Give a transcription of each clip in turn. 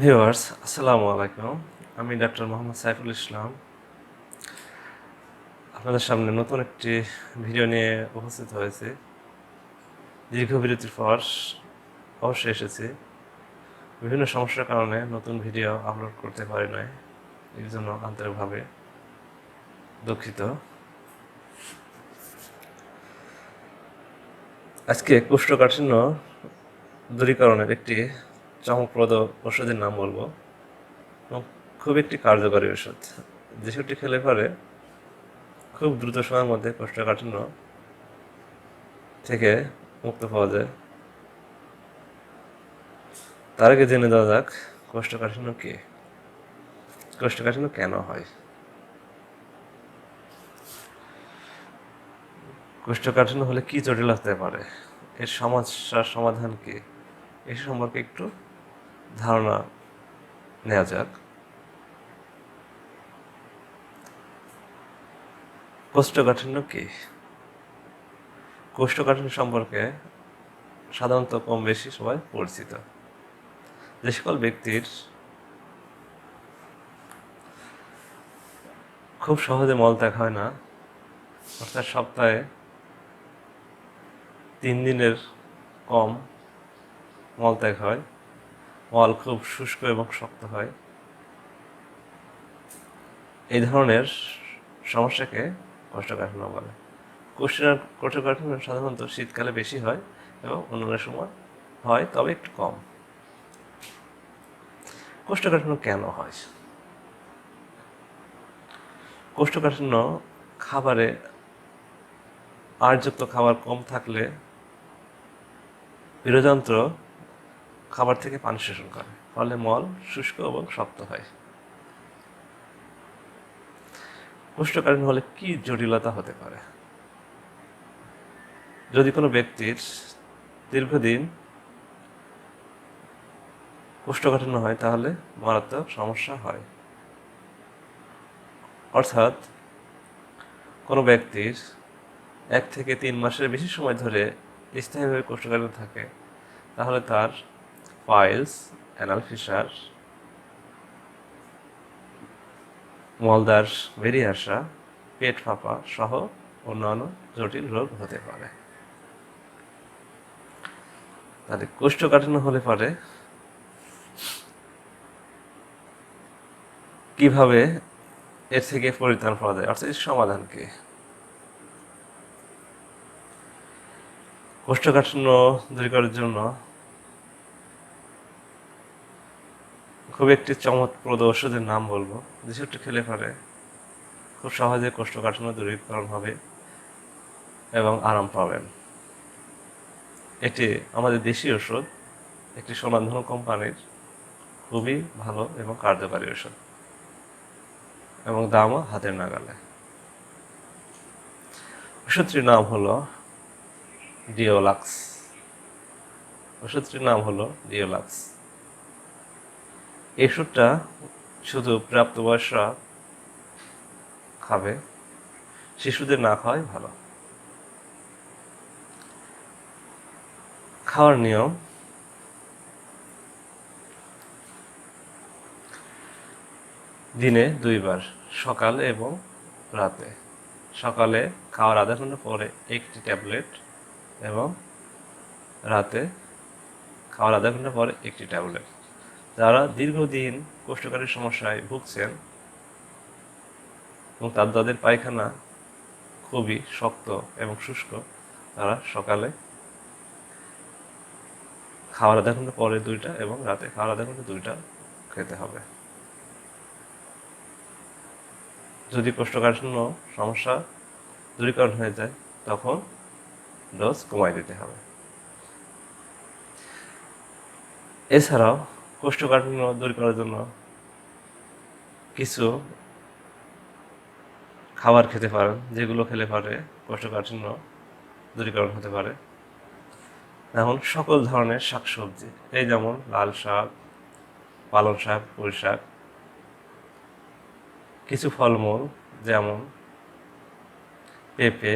Viewers, আসসালামু আলাইকুম। আমি ডাক্তার মোহাম্মদ সাইফুল ইসলাম। আপনাদের সামনে নতুন একটি ভিডিও নিয়ে উপস্থিত হয়েছে। দীর্ঘ বিরতির পর অবশ্যই এসেছি। বিভিন্ন সমস্যার কারণে নতুন ভিডিও আপলোড করতে পারি নাই, এর জন্য আন্তরিকভাবে দুঃখিত। আজকে কোষ্ঠকাঠিন্য দূরীকরণের একটি চমকপ্রদ ওষুধের নাম বলব। এবং খুব একটি কার্যকরী ওষুধ। যে ওষুধটি খেলে পরে খুব দ্রুত সময়ের মধ্যে কোষ্ঠকাঠিন্য থেকে মুক্ত পাওয়া যায়। তার আগে জেনে দেওয়া যাক, কোষ্ঠকাঠিন্য কি? কোষ্ঠকাঠিন্য কেন হয়? কোষ্ঠকাঠিন্য হলে কি জটিল হতে পারে? এর সমস্যার সমাধান কি? এ সম্পর্কে একটু ধারণা নেওয়া যাক। কোষ্ঠকাঠিন্য কি? কোষ্ঠকাঠিন্য সম্পর্কে সাধারণত কম বেশি সবাই পরিচিত। যে সকল ব্যক্তির খুব সহজে মলত্যাগ হয় না, অর্থাৎ সপ্তাহে তিন দিনের কম মলত্যাগ হয় মল খুব শুষ্ক এবং শক্ত হয়। এই ধরনের সমস্যাকে কোষ্ঠকাঠিন্য বলে। কোষ্ঠ কোষ্ঠকাঠিন্য সাধারণত শীতকালে বেশি হয় এবং অন্যান্য সময় হয়, তবে একটু কম। কোষ্ঠকাঠিন্য কেন হয়? কোষ্ঠকাঠিন্য খাবারে আরযুক্ত খাবার কম থাকলে বীরযন্ত্র খাবার থেকে পানি শোষণ করে। ফলে মল শুষ্ক এবং শক্ত হয়। কোষ্ঠকাঠিন্য হলে কি জটিলতা হতে পারে? যদি কোনো ব্যক্তির দীর্ঘদিন কোষ্ঠকাঠিন্য হয়, তাহলে মারাত্মক সমস্যা হয়। অর্থাৎ কোনো ব্যক্তির এক থেকে তিন মাসের বেশি সময় ধরে স্থায়ীভাবে কোষ্ঠকাঠিন্য থাকে, তাহলে তার পাইলস অ্যানাল ফিসার মলদার বেরিয়ে আসা পেট ফাঁপা সহ অন্যান্য জটিল রোগ হতে পারে। তাহলে কোষ্ঠকাঠিন্য হলে পারে। কীভাবে এর থেকে পরিত্রাণ পাওয়া যায়? অর্থাৎ সমাধান কি? কোষ্ঠকাঠিন্য দূর করার জন্য খুব একটি চমৎপ্রদ ওষুধের নাম বলব। যেসবটি খেলে পরে খুব সহজে কোষ্ঠকাঠিন্য দূরীকরণ হবে এবং আরাম পাবেন। এটি আমাদের দেশি ওষুধ, একটি সোনাধন কোম্পানির খুবই ভালো এবং কার্যকারী ওষুধ এবং দামও হাতের নাগালে। ওষুধটির নাম হলো ডিওলাক্স। ওষুধটির নাম হলো ডিওলাক্স। এই শুধু প্রাপ্তবয়সরা খাবে, শিশুদের না খাওয়াই ভালো। খাওয়ার নিয়ম, দিনে দুইবার, সকালে এবং রাতে। সকালে খাওয়ার আধা ঘণ্টা পরে একটি ট্যাবলেট এবং রাতে খাওয়ার আধা ঘণ্টা পরে একটি ট্যাবলেট। যারা দীর্ঘদিন কোষ্ঠকারী সমস্যায় ভুগছেন এবং তার তাদের পায়খানা খুবই শক্ত এবং শুষ্ক, তারা সকালে খাওয়ার আধা ঘণ্টা পরে দুইটা এবং রাতে খাওয়ার আধা ঘণ্টা দুইটা খেতে হবে। যদি কোষ্ঠকাঠিন্য সমস্যা দূরীকরণ হয়ে যায়, তখন ডোজ কমাই দিতে হবে। এছাড়াও কোষ্ঠকাঠিন্য দূর করার জন্য কিছু খাবার খেতে পারেন, যেগুলো খেলে পারে কোষ্ঠকাঠিন্য দূরীকরণ হতে পারে। যেমন সকল ধরনের শাকসবজি, এই যেমন লাল শাক, পালং শাক, পুঁই শাক। কিছু ফলমূল, যেমন পেঁপে,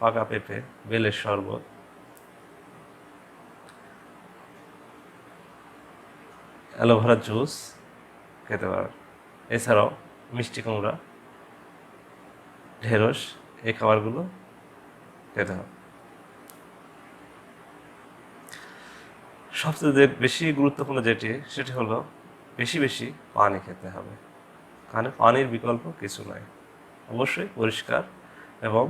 পাকা পেঁপে, বেলের শরবত অ্যালোভেরা জুস খেতে পারেন এছাড়াও মিষ্টি কুমড়া, ঢেঁড়স, এই খাবারগুলো খেতে হবে। সবচেয়ে বেশি গুরুত্বপূর্ণ যেটি, সেটি হলো বেশি বেশি পানি খেতে হবে। কারণ পানির বিকল্প কিছু নাই। অবশ্যই পরিষ্কার এবং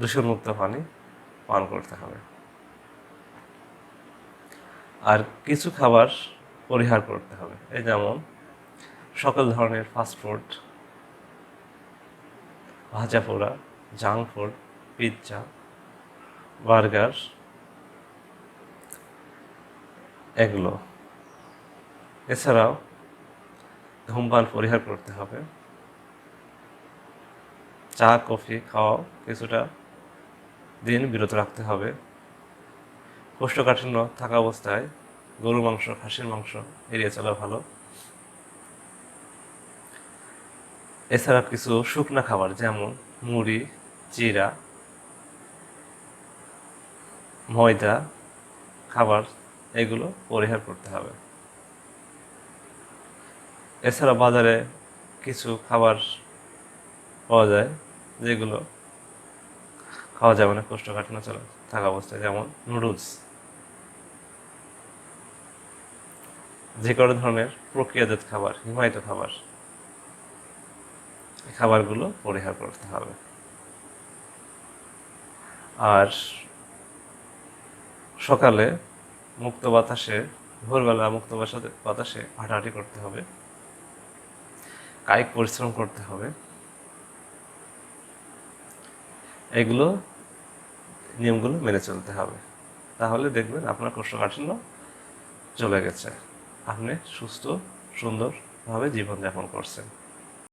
দূষণমুক্ত পানি পান করতে হবে। আর কিছু খাবার পরিহার করতে হবে। এই যেমন সকল ধরনের ফাস্টফুড ভাজা পোড়া জাঙ্ক ফুড পিৎজা বার্গার এগুলো। এছাড়াও ধূমপান পরিহার করতে হবে। চা, কফি, খাওয়াও কিছুটা দিন বিরত রাখতে হবে। কোষ্ঠকাঠিন্য থাকা অবস্থায় গরুর মাংস, খাসির মাংস এড়িয়ে চলা ভালো। এছাড়া কিছু শুকনা খাবার, যেমন মুড়ি চিরা ময়দা, খাবার, এগুলো পরিহার করতে হবে। এছাড়া বাজারে কিছু খাবার পাওয়া যায় যেগুলো খাওয়া যাবে না কোষ্ঠকাঠিন্য চলে, থাকা অবস্থায় যেমন নুডলস যে কোনো ধরনের প্রক্রিয়াজাত খাবার, হিমায়িত খাবার খাবারগুলো পরিহার করতে হবে। আর সকালে মুক্ত বাতাসে, ভোরবেলা মুক্ত বাতাসে বাতাসে হাঁটাহাঁটি করতে হবে। কায়িক পরিশ্রম করতে হবে। এগুলো নিয়মগুলো মেনে চলতে হবে। তাহলে দেখবেন আপনার কোষ্ঠকাঠিন্য চলে গেছে। আপনি সুস্থ, সুন্দরভাবে জীবনযাপন করছেন।